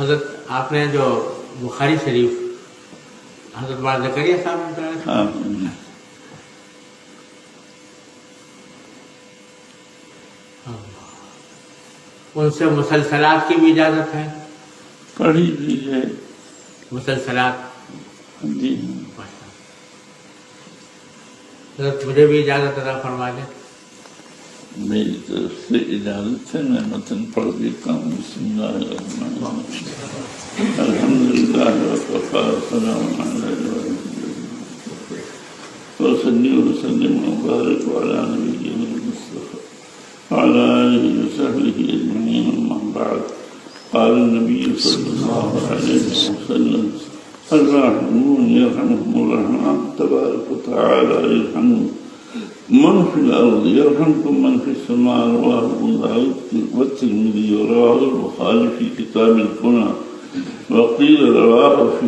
حضرت آپ نے جو بخاری شریف حضرت بار زکریہ صاحب نے ان سے مسلسلات کی بھی اجازت ہے؟ پڑھی بھی ہے۔ مسلسلات؟ جی۔ حضرت مجھے بھی اجازت ادا فرما دیں۔ mais c'est idareten meten pratikan bismillahirrahmanirrahim. Elhamdülillah ve kafa selamun aleyhi ve وصلي وسلم وبارك على نبينا المصطفى وعلى اله وصحبه اجمعين اما بعد قال النبي صلى الله عليه وسلم الراحمون يرحمهم الرحمن تبارك وتعالى يرحمهم من في الأرض يرحمكم من في السماء. رواه أبو داود والترمذي ورواه البخاري في كتاب الكنى. وقيل رواه في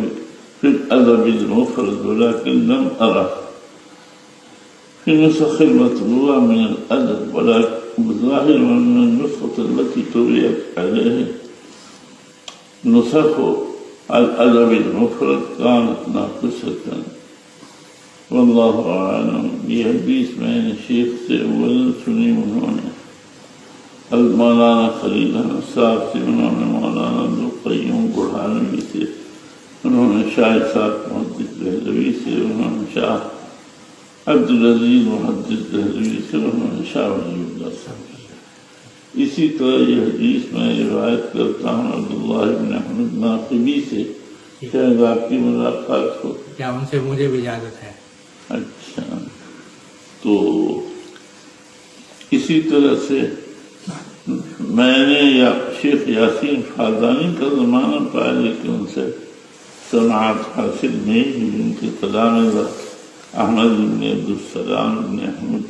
في الأدب المفرد ولكن لم أره في نسخ المطبوعة من الأدب ولكن بظاهر من النسخة التي طبعت عليه نسخ الأدب المفرد كانت ناقصة. والله أعلم یہ حدیث میں نے شیخ سے اول سنی انہوں نے۔ المولانا خلیل صاحب سے انہوں نے، مولانا عبدالقیوم برہانوی سے انہوں نے شاہ صاحب محدث دہلوی سے انہوں نے، شاہ عبدالعزیز محدث دہلوی سے انہوں نے، شاہ ولی اللہ صاحب اسی طرح یہ حدیث میں روایت کرتا ہوں عبداللہ بن احمد ناقبی سے، شاید آپ کی ملاقات ہو۔ کیا ان سے مجھے بھی اجازت ہے؟ اچھا۔ تو اسی طرح سے میں نے یا شیخ یاسین فادانی کا زمانہ پایا، لیکن ان سے سماعت حاصل نہیں ہوئی۔ ان کے کلام احمد بن عبدالسلام بن احمد۔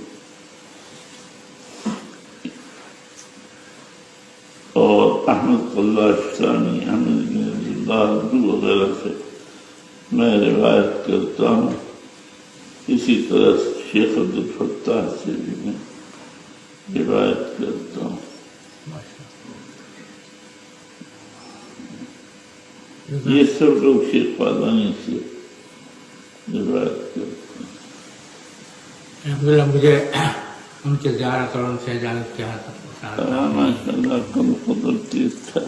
اور احمد اللہ افسانی احمد بن عبداللہ، اردو وغیرہ سے میں روایت کرتا ہوں۔ اسی طرح شیخ عبد الفتاح سے بھی میں روایت کرتا ہوں۔ یہ سب لوگ شیخ پادانی سے روایت کرتے ہیں۔ الحمدللہ مجھے ان کے زیارت اور ان سے اجازت کے ہاتھ ماشاء اللہ کم قدرتی تھا۔